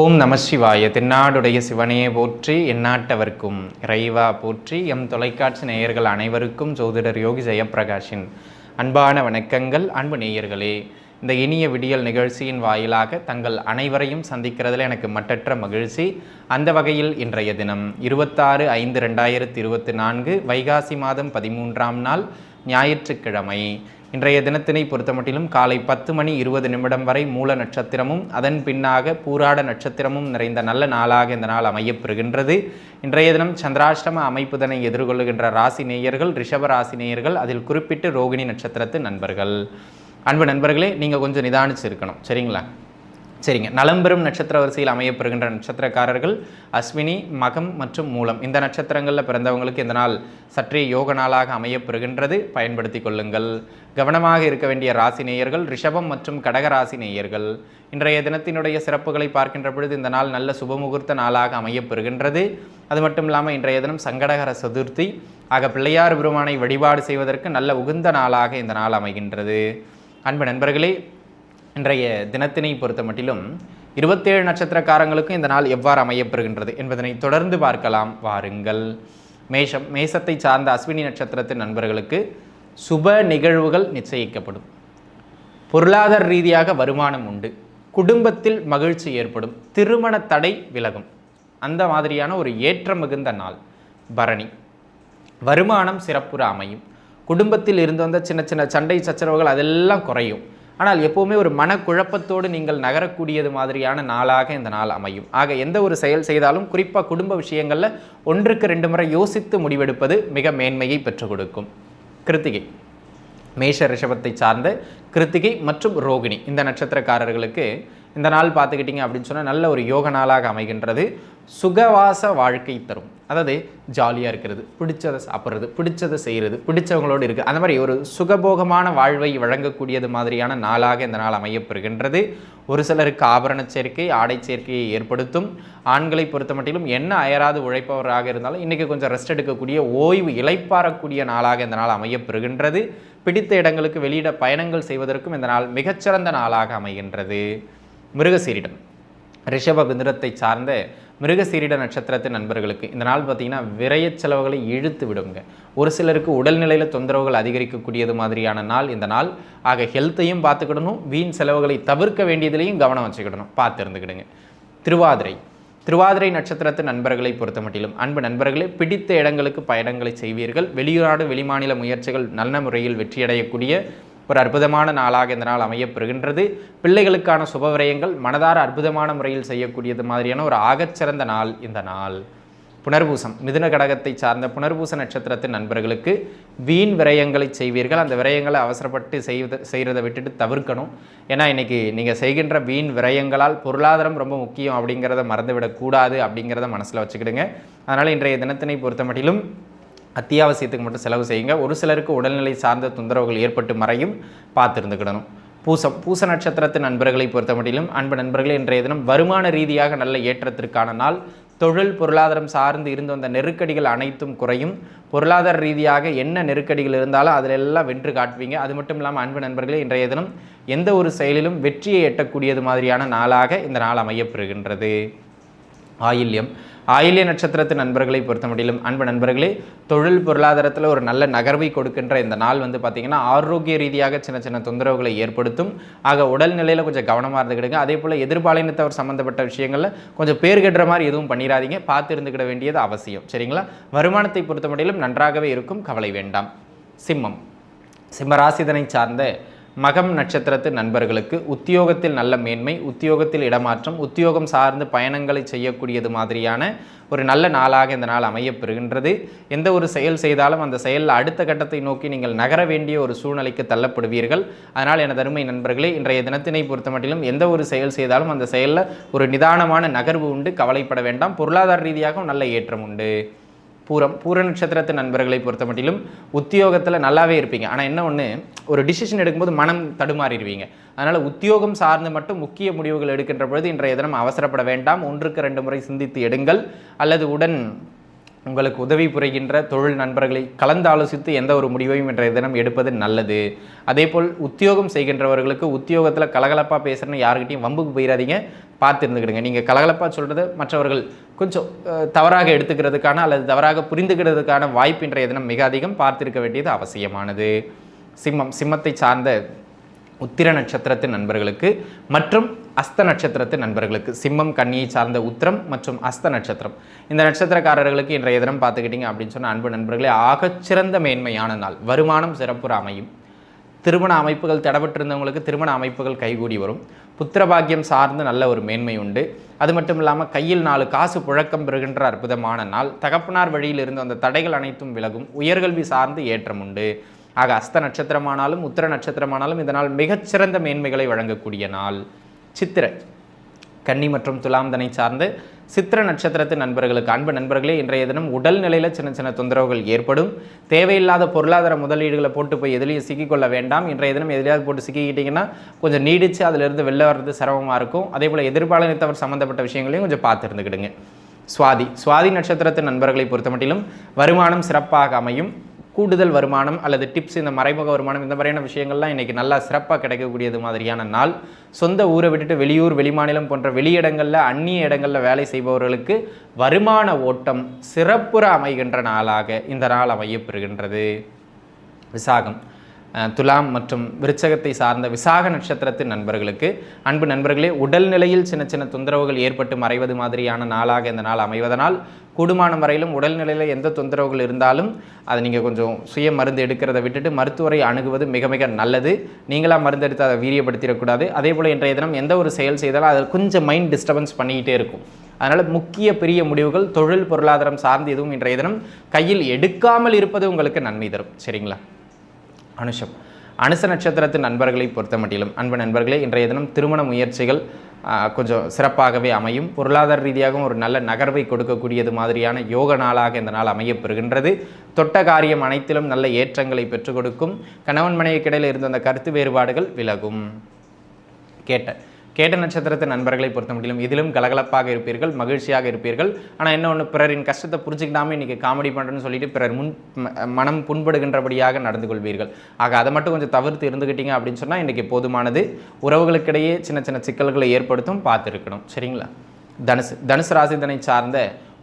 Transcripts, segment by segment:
ஓம் நம சிவாய. தென்னாடுடைய சிவனையே போற்றி எந்நாட்டவர்க்கும் இறைவா போற்றி. எம் தொலைக்காட்சி நேயர்கள் அனைவருக்கும் ஜோதிடர் யோகி ஜெயப்பிரகாஷின் அன்பான வணக்கங்கள். அன்பு நேயர்களே இந்த இனிய விடியல் நிகழ்ச்சியின் வாயிலாக தங்கள் அனைவரையும் சந்திக்கிறதுல எனக்கு மட்டற்ற மகிழ்ச்சி. அந்த வகையில் இன்றைய தினம் இருபத்தாறு ஐந்து ரெண்டாயிரத்தி இருபத்தி நான்கு வைகாசி மாதம் பதிமூன்றாம் நாள் ஞாயிற்றுக்கிழமை. இன்றைய தினத்தினை பொறுத்தமட்டிலும் காலை பத்து மணி இருபது நிமிடம் வரை மூல நட்சத்திரமும் அதன் பின்னாக பூராட நட்சத்திரமும் நிறைந்த நல்ல நாளாக இந்த நாள் அமையப்பெறுகின்றது. இன்றைய தினம் சந்திராஷ்டம அமைப்புதனை எதிர்கொள்ளுகின்ற ராசி நேயர்கள் ரிஷப ராசி நேயர்கள் அதில் குறிப்பிட்டு ரோகிணி நட்சத்திரத்து நண்பர்கள். அன்பு நண்பர்களே நீங்கள் கொஞ்சம் நிதானிச்சு இருக்கணும் சரிங்களா? சரிங்க. நலம்பெறும் நட்சத்திர வரிசையில் அமையப்பெறுகின்ற நட்சத்திரக்காரர்கள் அஸ்வினி மகம் மற்றும் மூலம். இந்த நட்சத்திரங்களில் பிறந்தவங்களுக்கு இந்த நாள் சற்றே யோக நாளாக அமையப்பெறுகின்றது. பயன்படுத்தி கொள்ளுங்கள். கவனமாக இருக்க வேண்டிய ராசி நேயர்கள் ரிஷபம் மற்றும் கடக ராசி நேயர்கள். இன்றைய தினத்தினுடைய சிறப்புகளை பார்க்கின்ற பொழுது இந்த நாள் நல்ல சுபமுகூர்த்த நாளாக அமையப்பெறுகின்றது. அது மட்டும் இல்லாமல் இன்றைய தினம் சங்கடகர சதுர்த்தி. ஆக பிள்ளையார் பெருமானை வழிபாடு செய்வதற்கு நல்ல உகுந்த நாளாக இந்த நாள் அமைகின்றது. அன்பு நண்பர்களே இன்றைய தினத்தினை பொறுத்த மட்டிலும் இருபத்தேழு நட்சத்திரக்காரங்களுக்கும் இந்த நாள் எவ்வாறு அமையப்பெறுகின்றது என்பதனை தொடர்ந்து பார்க்கலாம். வாருங்கள். மேஷம் மேசத்தை சார்ந்த அஸ்வினி நட்சத்திரத்தின் நண்பர்களுக்கு சுப நிகழ்வுகள் நிச்சயிக்கப்படும். பொருளாதார ரீதியாக வருமானம் உண்டு. குடும்பத்தில் மகிழ்ச்சி ஏற்படும். திருமண தடை விலகும். அந்த மாதிரியான ஒரு ஏற்றம் மிகுந்த நாள். பரணி. வருமானம் சிறப்புற அமையும். குடும்பத்தில் இருந்து வந்த சின்ன சின்ன சண்டை சச்சரவுகள் அதெல்லாம் குறையும். ஆனால் எப்போவுமே ஒரு மனக்குழப்பத்தோடு நீங்கள் நகரக்கூடியது மாதிரியான நாளாக இந்த நாள் அமையும். ஆக எந்த ஒரு செயல் செய்தாலும் குறிப்பாக குடும்ப விஷயங்களில் ஒன்றுக்கு ரெண்டு முறை யோசித்து முடிவெடுப்பது மிக மேன்மையை பெற்றுக் கொடுக்கும். கிருத்திகை. மேஷ ரிஷபத்தை சார்ந்த கிருத்திகை மற்றும் ரோகிணி இந்த நட்சத்திரக்காரர்களுக்கு இந்த நாள் பார்த்துக்கிட்டிங்க அப்படின்னு சொன்னால் நல்ல ஒரு யோக நாளாக அமைகின்றது. சுகவாச வாழ்க்கை தரும். அதாவது ஜாலியாக இருக்கிறது பிடிச்சதை சாப்பிட்றது பிடிச்சதை செய்கிறது பிடிச்சவங்களோடு இருக்குது அந்த மாதிரி ஒரு சுகபோகமான வாழ்வை வழங்கக்கூடியது மாதிரியான நாளாக இந்த நாள் அமையப்பெறுகின்றது. ஒரு சிலருக்கு ஆபரண சேர்க்கை ஆடை சேர்க்கையை ஏற்படுத்தும். ஆண்களை பொறுத்த மட்டிலும் என்ன அயராது உழைப்பவராக இருந்தாலும் இன்றைக்கி கொஞ்சம் ரெஸ்ட் எடுக்கக்கூடிய ஓய்வு இளைப்பாறக்கூடிய நாளாக இந்த நாள் அமையப்பெறுகின்றது. பிடித்த இடங்களுக்கு வெளியிட பயணங்கள் செய்வதற்கும் இந்த நாள் மிகச்சிறந்த நாளாக அமைகின்றது. மிருகசீரிடம். ரிஷப பிந்திரத்தை சார்ந்த மிருகசீரிட நட்சத்திரத்தின் நண்பர்களுக்கு இந்த நாள் பார்த்தீங்கன்னா விரைய செலவுகளை இழுத்து விடுங்க. ஒரு சிலருக்கு உடல்நிலையில் தொந்தரவுகள் அதிகரிக்கக்கூடியது மாதிரியான நாள் இந்த நாள். ஆக ஹெல்த்தையும் பார்த்துக்கிடணும். வீண் செலவுகளை தவிர்க்க வேண்டியதுலையும் கவனம் வச்சுக்கிடணும். பார்த்து இருந்துக்கிடுங்க திருவாதிரை. திருவாதிரை நட்சத்திரத்து நண்பர்களை பொறுத்த மட்டிலும் அன்பு நண்பர்களே பிடித்த இடங்களுக்கு பயணங்களை செய்வீர்கள். வெளிநாடு வெளிமாநில முயற்சிகள் நல்ல முறையில் வெற்றியடையக்கூடிய ஒரு அற்புதமான நாளாக இந்த நாள் அமையப்பெறுகின்றது. பிள்ளைகளுக்கான சுபவிரயங்கள் மனதார அற்புதமான முறையில் செய்யக்கூடியது மாதிரியான ஒரு ஆகச்சிறந்த நாள் இந்த நாள். புனர்பூசம் மிதுன கடகத்தை சார்ந்த புனர்பூச நட்சத்திரத்தின் நண்பர்களுக்கு வீண் விரயங்களை செய்வீர்கள். அந்த விரயங்களை அவசரப்பட்டு செய்வதை செய்கிறத விட்டுட்டு தவிர்க்கணும். ஏன்னா இன்றைக்கி நீங்கள் செய்கின்ற வீண் விரயங்களால் பொருளாதாரம் ரொம்ப முக்கியம் அப்படிங்கிறத மறந்துவிடக்கூடாது அப்படிங்கிறத மனசில் வச்சுக்கிடுங்க. அதனால் இன்றைய தினத்தினை பொறுத்த மட்டிலும் அத்தியாவசியத்துக்கு மட்டும் செலவு செய்யுங்க. ஒரு சிலருக்கு உடல்நிலை சார்ந்த தொந்தரவுகள் ஏற்பட்டு மறையும் பார்த்துருந்துக்கிடணும் பூசம் பூச நட்சத்திரத்தின் நண்பர்களை பொறுத்த மட்டிலும் அன்பு நண்பர்களே இன்றைய தினம் வருமான ரீதியாக நல்ல ஏற்றத்திற்கான நாள். தொழில் பொருளாதாரம் சார்ந்து இருந்து வந்த நெருக்கடிகள் அனைத்தும் குறையும். பொருளாதார ரீதியாக என்ன நெருக்கடிகள் இருந்தாலும் அதில் எல்லாம் வென்று காட்டுவீங்க. அது மட்டும் இல்லாமல் அன்பு நண்பர்களே இன்றைய தினம் எந்த ஒரு செயலிலும் வெற்றியை எட்டக்கூடியது மாதிரியான நாளாக இந்த நாள் அமையப்பெறுகின்றது ஆயில்யம். ஆயில்ய நட்சத்திரத்து நண்பர்களை பொறுத்த முடியலும் அன்பு நண்பர்களே தொழில் பொருளாதாரத்தில் ஒரு நல்ல நகர்வை கொடுக்கின்ற இந்த நாள் வந்து பார்த்திங்கன்னா ஆரோக்கிய ரீதியாக சின்ன சின்ன தொந்தரவுகளை ஏற்படுத்தும். ஆக உடல்நிலையில் கொஞ்சம் கவனமாக இருந்துக்கிடுங்க. அதே போல் எதிர்பாலினத்தவர் சம்மந்தப்பட்ட விஷயங்களில் கொஞ்சம் பேர் கெடுற மாதிரி எதுவும் பண்ணிடாதீங்க பார்த்து இருந்துக்கிட வேண்டியது அவசியம். சரிங்களா? வருமானத்தை பொறுத்த முடியலும் நன்றாகவே இருக்கும். கவலை வேண்டாம். சிம்மம். சிம்மராசிதனை சார்ந்த மகம் நட்சத்திரத்து நண்பர்களுக்கு உத்தியோகத்தில் நல்ல மேன்மை உத்தியோகத்தில் இடமாற்றம் உத்தியோகம் சார்ந்து பயணங்களை செய்யக்கூடியது மாதிரியான ஒரு நல்ல நாளாக இந்த நாள் அமையப்பெறுகின்றது எந்த ஒரு செயல் செய்தாலும் அந்த செயலில் அடுத்த கட்டத்தை நோக்கி நீங்கள் நகர வேண்டிய ஒரு சூழ்நிலைக்கு தள்ளப்படுவீர்கள். அதனால் எனது அருமை நண்பர்களே இன்றைய தினத்தினை பொறுத்தமட்டிலும் எந்த ஒரு செயல் செய்தாலும் அந்த செயலில் ஒரு நிதானமான நகர்வு உண்டு. கவலைப்பட வேண்டாம். பொருளாதார ரீதியாகவும் நல்ல ஏற்றம் உண்டு. பூரம் பூர நட்சத்திரத்து நண்பர்களை பொறுத்த மட்டிலும் உத்தியோகத்தில் நல்லாவே இருப்பீங்க. ஆனால் என்ன ஒன்று ஒரு டிசிஷன் எடுக்கும்போது மனம் தடுமாறிடுவீங்க. அதனால் உத்தியோகம் சார்ந்து மட்டும் முக்கிய முடிவுகள் எடுக்கின்ற பொழுது இன்றைய தினம் அவசரப்பட வேண்டாம். ஒன்றுக்கு ரெண்டு முறை சிந்தித்து எடுங்கள். அல்லது உடன் உங்களுக்கு உதவி புரிகின்ற தொழில் நண்பர்களை கலந்து ஆலோசித்து எந்த ஒரு முடிவையும் இன்றைய தினம் எடுப்பது நல்லது. அதேபோல் உத்தியோகம் செய்கின்றவர்களுக்கு உத்தியோகத்தில் கலகலப்பாக பேசுகிறேன்னு யாருக்கிட்டையும் வம்புக்கு போயிடாதீங்க பார்த்து இருந்துக்கிடுங்க நீங்கள் கலகலப்பாக சொல்கிறது மற்றவர்கள் கொஞ்சம் தவறாக எடுத்துக்கிறதுக்கான அல்லது தவறாக புரிந்துக்கிறதுக்கான வாய்ப்பு இன்றைய தினம் மிக அதிகம். பார்த்திருக்க வேண்டியது அவசியமானது. சிம்மம் சிம்மத்தை சார்ந்த உத்திர நட்சத்திரத்தின் நண்பர்களுக்கு மற்றும் அஸ்த நட்சத்திரத்தின் நண்பர்களுக்கு. சிம்மம் கன்னியை சார்ந்த உத்திரம் மற்றும் அஸ்த நட்சத்திரம். இந்த நட்சத்திரக்காரர்களுக்கு இன்றைய தினம் பார்த்துக்கிட்டிங்க அப்படின்னு சொன்ன அன்பு நண்பர்களே ஆகச்சிறந்த மேன்மையான நாள். வருமானம் சிறப்புற அமையும். திருமண அமைப்புகள் தடப்பட்டிருந்தவங்களுக்கு திருமண அமைப்புகள் கைகூடி வரும். புத்திரபாக்கியம் சார்ந்து நல்ல ஒரு மேன்மை உண்டு. அது மட்டும் இல்லாமல் கையில் நாலு காசு புழக்கம் பெறுகின்ற அற்புதமான நாள். தகப்பனார் வழியில் இருந்து அந்த தடைகள் அனைத்தும் விலகும். உயர்கல்வி சார்ந்து ஏற்றம் உண்டு. ஆக அஸ்த நட்சத்திரமானாலும் உத்திர நட்சத்திரமானாலும் இதனால் மிகச்சிறந்த மேன்மைகளை வழங்கக்கூடிய நாள் சித்திரை. கன்னி மற்றும் துலாம்தனை சார்ந்து சித்திர நட்சத்திரத்து நண்பர்களுக்கு அன்பு நண்பர்களே இன்றைய தினம் உடல் நிலையில் சின்ன சின்ன தொந்தரவுகள் ஏற்படும். தேவையில்லாத பொருளாதார முதலீடுகளை போட்டு போய் எதுலேயும் சிக்கிக்கொள்ள வேண்டாம். இன்றைய தினம் எதிலையாவது போட்டு சிக்கிக்கிட்டிங்கன்னா கொஞ்சம் நீடித்து அதிலிருந்து வெளில வர்றது சிரமமாக இருக்கும். அதே போல் எதிர்பாலினத்தவர் சம்மந்தப்பட்ட விஷயங்களையும் கொஞ்சம் பார்த்து இருந்துக்கிடுங்க. சுவாதி சுவாதி நட்சத்திரத்து நண்பர்களை பொறுத்தமட்டிலும் வருமானம் சிறப்பாக அமையும். கூடுதல் வருமானம் அல்லது டிப்ஸ் இந்த மறைமுக வருமானம் இந்த மாதிரியான விஷயங்கள்லாம் இன்றைக்கி நல்லா சிறப்பாக கிடைக்கக்கூடியது மாதிரியான நாள். சொந்த ஊரை விட்டுட்டு வெளியூர் வெளிமாநிலம் போன்ற வெளியிடங்களில் அந்நிய இடங்களில் வேலை செய்பவர்களுக்கு வருமான ஓட்டம் சிறப்புற அமைகின்ற நாளாக இந்த நாள் அமையப்பெறுகின்றது விசாகம். துலாம் மற்றும் விருச்சகத்தை சார்ந்த விசாக நட்சத்திரத்தின் நண்பர்களுக்கு. அன்பு நண்பர்களே உடல்நிலையில் சின்ன சின்ன தொந்தரவுகள் ஏற்பட்டு மறைவது மாதிரியான நாளாக இந்த நாள் அமைவதனால் கூடுமானம் வரையிலும் உடல்நிலையில் எந்த தொந்தரவுகள் இருந்தாலும் அதை நீங்கள் கொஞ்சம் சுய மருந்து எடுக்கிறத விட்டுட்டு மருத்துவரை அணுகுவது மிக மிக நல்லது. நீங்களாக மருந்து எடுத்து அதை வீரியப்படுத்திடக்கூடாது. அதே போல் இன்றைய தினம் எந்த ஒரு செயல் செய்தாலும் அதில் கொஞ்சம் மைண்ட் டிஸ்டர்பன்ஸ் பண்ணிக்கிட்டே இருக்கும். அதனால் முக்கிய பெரிய முடிவுகள் தொழில் பொருளாதாரம் சார்ந்து எதுவும் இன்றைய தினம் கையில் எடுக்காமல் இருப்பது உங்களுக்கு நன்மை தரும். சரிங்களா? அனுஷம். அனுச நட்சத்திரத்தின் நண்பர்களை பொறுத்த மட்டிலும் அன்பு நண்பர்களே இன்றைய தினம் திருமண முயற்சிகள் கொஞ்சம் சிறப்பாகவே அமையும். பொருளாதார ரீதியாகவும் ஒரு நல்ல நகர்வை கொடுக்கக்கூடியது மாதிரியான யோக நாளாக இந்த நாள் அமையப்பெறுகின்றது. தொட்ட காரியம் அனைத்திலும் நல்ல ஏற்றங்களை பெற்றுக் கொடுக்கும். கணவன் மனைவிக்கிடையில் இருந்த அந்த கருத்து வேறுபாடுகள் விலகும். கேட்டேன் கேட்ட நட்சத்திரத்தை நண்பர்களை பொறுத்த முடியும் இதிலும் கலகலப்பாக இருப்பீர்கள் மகிழ்ச்சியாக இருப்பீர்கள். ஆனால் என்ன ஒன்று பிறரின் கஷ்டத்தை புரிஞ்சுக்கிடாமல் இன்றைக்கி காமெடி பண்ணுறேன்னு சொல்லிட்டு பிறர் முன் மனம் புண்படுகின்றபடியாக நடந்து கொள்வீர்கள். ஆக அதை மட்டும் கொஞ்சம் தவிர்த்து இருந்துக்கிட்டீங்க அப்படின்னு சொன்னால் இன்றைக்கி போதுமானது. உறவுகளுக்கிடையே சின்ன சின்ன சிக்கல்களை ஏற்படுத்தும் பார்த்துருக்கணும். சரிங்களா? தனுசு தனுசு ராசிதனை சார்ந்த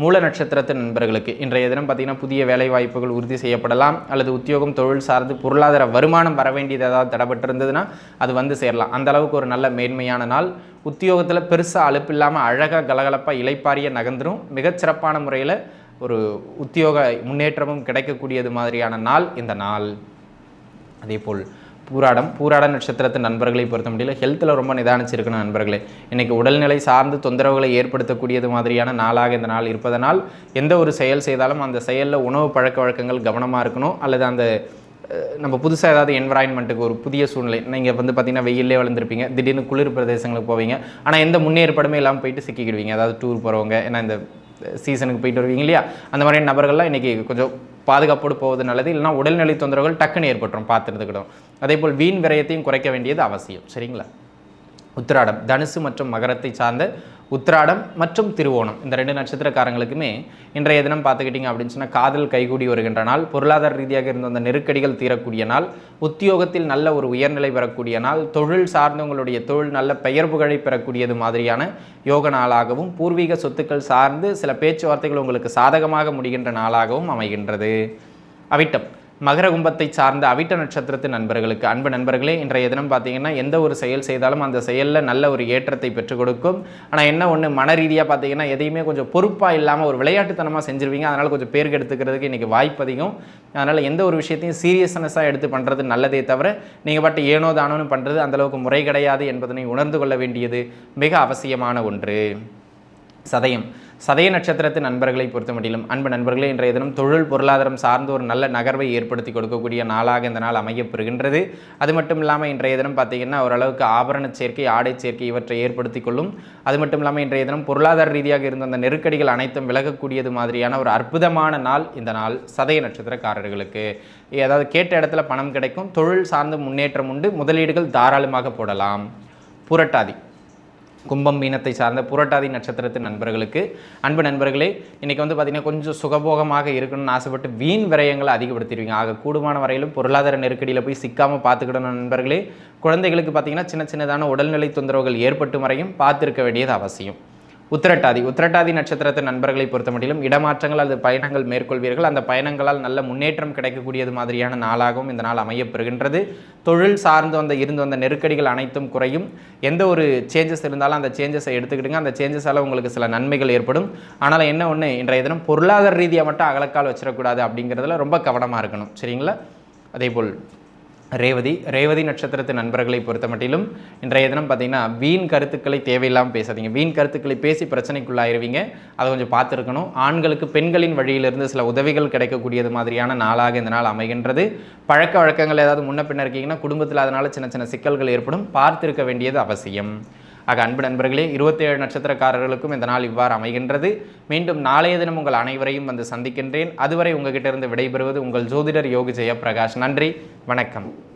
மூல நட்சத்திரத்து நண்பர்களுக்கு இன்றைய தினம் பார்த்தீங்கன்னா புதிய வேலை வாய்ப்புகள் உறுதி செய்யப்படலாம் அல்லது உத்தியோகம் தொழில் சார்ந்து பொருளாதார வருமானம் வர வேண்டியது ஏதாவது தடப்பட்டிருந்ததுன்னா அது வந்து சேரலாம். அந்த அளவுக்கு ஒரு நல்ல மேன்மையான நாள். உத்தியோகத்தில் பெருசாக அழுப்பு இல்லாமல் அழகாக கலகலப்பாக இலைப்பாரிய நகர்ந்துடும் மிகச்சிறப்பான முறையில் ஒரு உத்தியோக முன்னேற்றமும் கிடைக்கக்கூடியது மாதிரியான நாள் இந்த நாள். அதேபோல் பூராடம் பூராட நட்சத்திரத்தின் நண்பர்களை பொறுத்த முடியல. ஹெல்த்தில் ரொம்ப நிதானிச்சிருக்கணும் நண்பர்களே. இன்றைக்கி உடல்நிலை சார்ந்து தொந்தரவுகளை ஏற்படுத்தக்கூடியது மாதிரியான நாளாக இந்த நாள் இருப்பதனால் எந்த ஒரு செயல் செய்தாலும் அந்த செயலில் உணவு பழக்க வழக்கங்கள் கவனமாக இருக்கணும். அல்லது அந்த நம்ம புதுசாக ஏதாவது என்வரான்மெண்ட்டுக்கு ஒரு புதிய சூழ்நிலை. நீங்கள் வந்து பார்த்தீங்கன்னா வெயிலே வளர்ந்துருப்பீங்க. திடீர்னு குளிர் பிரதேசங்களுக்கு போவீங்க. ஆனால் எந்த முன்னேற்பாடுமே இல்லாமல் போயிட்டு சிக்கிக்கிடுவீங்க. அதாவது டூர் போகிறவங்க ஏன்னா இந்த சீசனுக்கு போயிட்டு வருவீங்க இல்லையா? அந்த மாதிரியான நபர்கள்லாம் இன்றைக்கி கொஞ்சம் பாதுகாப்போடு போவது நல்லது. இல்லைனா உடல்நிலை தொந்தரவுகள் டக்குன்னு ஏற்பட்டுரும் பார்த்துருந்துக்கிடும் அதே போல் வீண் விரயத்தையும் குறைக்க வேண்டியது அவசியம். சரிங்களா? உத்திராடம் தனுசு மற்றும் மகரத்தை சார்ந்த உத்திராடம் மற்றும் திருவோணம். இந்த ரெண்டு நட்சத்திரக்காரங்களுக்குமே இன்றைய தினம் பார்த்துக்கிட்டிங்க அப்படின்னு சொன்னால் காதல் கைகூடி வருகின்ற நாள் பொருளாதார ரீதியாக இருந்த அந்த நெருக்கடிகள் தீரக்கூடிய நாள் உத்தியோகத்தில் நல்ல ஒரு உயர்நிலை பெறக்கூடிய நாள் தொழில் சார்ந்தவங்களுடைய தொழில் நல்ல பெயர் புகழை பெறக்கூடியது மாதிரியான யோக நாளாகவும் பூர்வீக சொத்துக்கள் சார்ந்து சில பேச்சுவார்த்தைகள் உங்களுக்கு சாதகமாக முடிகின்ற நாளாகவும் அமைகின்றது. அவிட்டம். மகர கும்பத்தை சார்ந்த அவிட்ட நட்சத்திரத்து நண்பர்களுக்கு. அன்பு நண்பர்களே இன்றைய தினம் பார்த்தீங்கன்னா எந்த ஒரு செயல் செய்தாலும் அந்த செயலில் நல்ல ஒரு ஏற்றத்தை பெற்றுக் கொடுக்கும். ஆனால் என்ன ஒன்று மன ரீதியாக பார்த்தீங்கன்னா எதையுமே கொஞ்சம் பொறுப்பாக இல்லாமல் ஒரு விளையாட்டுத்தனமாக செஞ்சிருவீங்க. அதனால் கொஞ்சம் பேருக்கு எடுத்துக்கிறதுக்கு இன்றைக்கி வாய்ப்பு அதிகம். அதனால் எந்த ஒரு விஷயத்தையும் சீரியஸ்னஸாக எடுத்து பண்ணுறது நல்லதே தவிர நீங்கள் பாட்டு ஏனோ தானோன்னு பண்ணுறது அந்தளவுக்கு முறை கிடையாது என்பதனை உணர்ந்து கொள்ள வேண்டியது மிக அவசியமான ஒன்று. சதயம். சதய நட்சத்திரத்து நண்பர்களை பொறுத்த மட்டிலும் அன்பு நண்பர்களே இன்றைய தினம் தொழில் பொருளாதாரம் சார்ந்த ஒரு நல்ல நகர்வை ஏற்படுத்தி கொடுக்கக்கூடிய நாளாக இந்த நாள் அமையப்பெறுகின்றது. அது மட்டும் இல்லாமல் இன்றைய தினம் பார்த்தீங்கன்னா ஓரளவுக்கு ஆபரண சேர்க்கை ஆடை சேர்க்கை இவற்றை ஏற்படுத்தி கொள்ளும். அது மட்டும் இல்லாமல் இன்றைய தினம் பொருளாதார ரீதியாக இருந்த அந்த நெருக்கடிகள் அனைத்தும் விலகக்கூடியது மாதிரியான ஒரு அற்புதமான நாள் இந்த நாள் சதய நட்சத்திரக்காரர்களுக்கு. ஏதாவது கேட்ட இடத்துல பணம் கிடைக்கும் தொழில் சார்ந்த முன்னேற்றம் உண்டு முதலீடுகள் தாராளமாக போடலாம். புரட்டாதி. கும்பம் மீனத்தை சார்ந்த புரட்டாதி நட்சத்திரத்தின் நண்பர்களுக்கு. அன்பு நண்பர்களே இன்றைக்கி வந்து பார்த்திங்கன்னா கொஞ்சம் சுகபோகமாக இருக்கணும்னு ஆசைப்பட்டு வீண் விரயங்களை அதிகப்படுத்திடுவீங்க. ஆக கூடுமான வரையிலும் பொருளாதார நெருக்கடியில் போய் சிக்காமல் பார்த்துக்கிடணும் நண்பர்களே குழந்தைகளுக்கு பார்த்திங்கன்னா சின்ன சின்னதான உடல்நிலை தொந்தரவுகள் ஏற்பட்டு வரையும் பார்த்துருக்க வேண்டியது அவசியம். உத்திரட்டாதி. உத்திரட்டாதி நட்சத்திரத்து நண்பர்களை பொறுத்தமட்டிலும் இடமாற்றங்கள் அல்லது பயணங்கள் மேற்கொள்வீர்கள். அந்த பயணங்களால் நல்ல முன்னேற்றம் கிடைக்கக்கூடியது மாதிரியான நாளாகவும் இந்த நாள் அமையப்பெறுகின்றது. தொழில் சார்ந்து வந்த இருந்து வந்த நெருக்கடிகள் அனைத்தும் குறையும். எந்த ஒரு சேஞ்சஸ் இருந்தாலும் அந்த சேஞ்சஸை எடுத்துக்கிட்டுங்க அந்த சேஞ்சஸால் உங்களுக்கு சில நன்மைகள் ஏற்படும். ஆனால் என்ன ஒன்று இன்றைய தினம் பொருளாதார ரீதியாக மட்டும் அகலக்கால் வச்சிடக்கூடாது அப்படிங்கிறதுல ரொம்ப கவனமாக இருக்கணும். சரிங்களா? அதேபோல் ரேவதி ரேவதி நட்சத்திரத்து நண்பர்களை பொறுத்த மட்டிலும் இன்றைய தினம் பார்த்தீங்கன்னா வீண் கருத்துக்களை தேவையில்லாமல் பேசாதீங்க. வீண் கருத்துக்களை பேசி பிரச்சனைக்குள்ளாயிருவீங்க. அதை கொஞ்சம் பார்த்துருக்கணும். ஆண்களுக்கு பெண்களின் வழியிலிருந்து சில உதவிகள் கிடைக்கக்கூடியது மாதிரியான நாளாக இந்த நாள் அமைகின்றது. பழக்க வழக்கங்கள் ஏதாவது முன்ன பின்ன இருக்கீங்கன்னா குடும்பத்தில் அதனால் சின்ன சின்ன சிக்கல்கள் ஏற்படும். பார்த்திருக்க வேண்டியது அவசியம். ஆக அன்பு நண்பர்களே இருபத்தேழு நட்சத்திரக்காரர்களுக்கும் இந்த நாள் இவ்வாறு அமைகின்றது. மீண்டும் நாளைய தினம் உங்கள் அனைவரையும் வந்து சந்திக்கின்றேன். அதுவரை உங்ககிட்ட இருந்து விடைபெறுவது உங்கள் ஜோதிடர் யோகி ஜெயபிரகாஷ் நன்றி வணக்கம்.